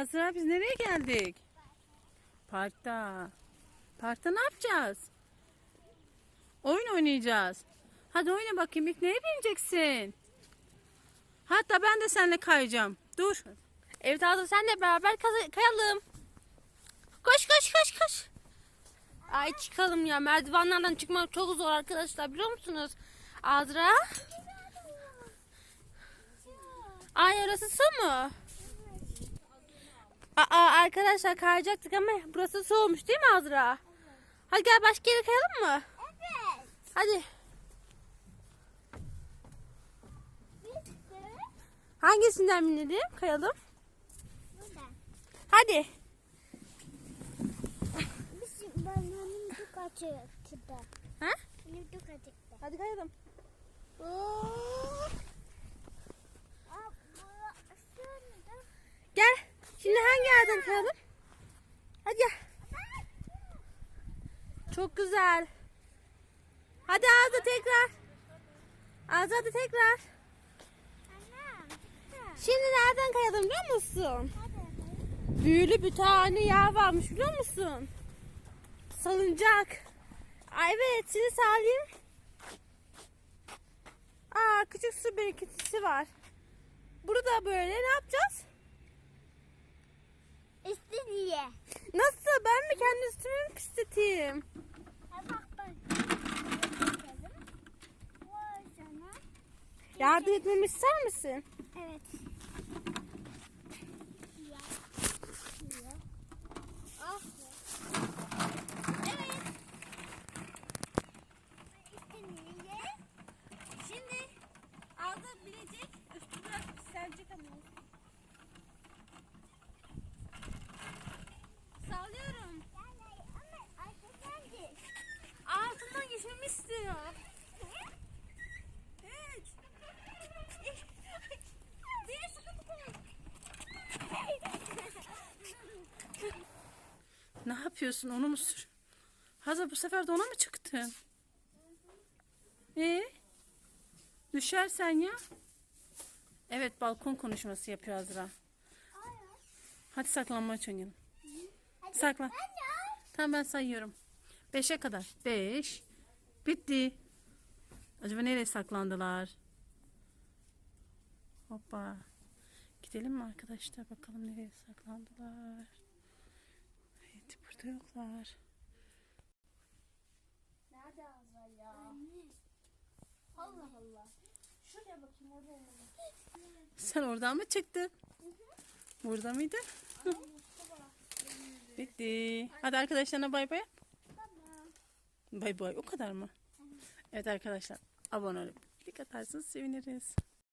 Azra biz nereye geldik? Parkta. Parkta ne yapacağız? Oyun oynayacağız. Hadi oyna bakayım. İlk neye bineceksin? Hatta ben de seninle kayacağım. Dur. Evet Azra senle beraber kayalım. Koş koş koş koş. Ay çıkalım ya merdivenlerden çıkmak çok zor arkadaşlar biliyor musunuz? Azra. Ay orası su mu? Aa arkadaşlar kayacaktık ama burası su olmuş değil mi Azra? Hadi gel başka yere kayalım mı? Evet. Hadi. De Hangisinden binelim? Kayalım. buradan. Hadi. Biz benim çok acıktı. Ha? Benim çok acıktı. Hadi kayalım. Aa, burası neden? Gel. Şimdi hangi yerden kayalım? Hadi gel. Çok Hadi Azra tekrar. Azra hadi tekrar. Şimdi nereden kayalım biliyor musun? Büyülü bir tane yer varmış biliyor musun? Salıncak. Ay evet seni sağlayayım. Aa küçük su birikintisi var. Burada böyle ne yapacağız? İşte diye. Nasıl? Ben mi kendi üstümü sana. Yardım etmemi ister misin? Evet. Ya. Ya. Ah. Evet. İşte niye? Şimdi Arda binecek. Üstü biraz pislenecek ama. Sallıyorum. Yani ama arkadaşlar. Geçmemi istiyor. Sıkıntı koy. Ne yapıyorsun? Onu mu sür? Hazır bu sefer de ona mı çıktın? Ee? Düşersen ya. Evet balkon konuşması yapıyor Azra. Hadi saklanmaç oynayalım. Saklan. Tamam ben sayıyorum. Beşe kadar. Beş. Bitti. Acaba nereye saklandılar? Hoppa. Gidelim mi arkadaşlar? Bakalım nereye saklandılar. Evet burada yoklar. Nerede Azra ya? Allah Allah. Şuraya bakayım orada olmalı. Sen oradan mı çıktın? Burada mıydı? Bitti. Hadi arkadaşlarına bay bay. Bay bay. O kadar mı? Evet arkadaşlar. Abone olup like atarsanız seviniriz.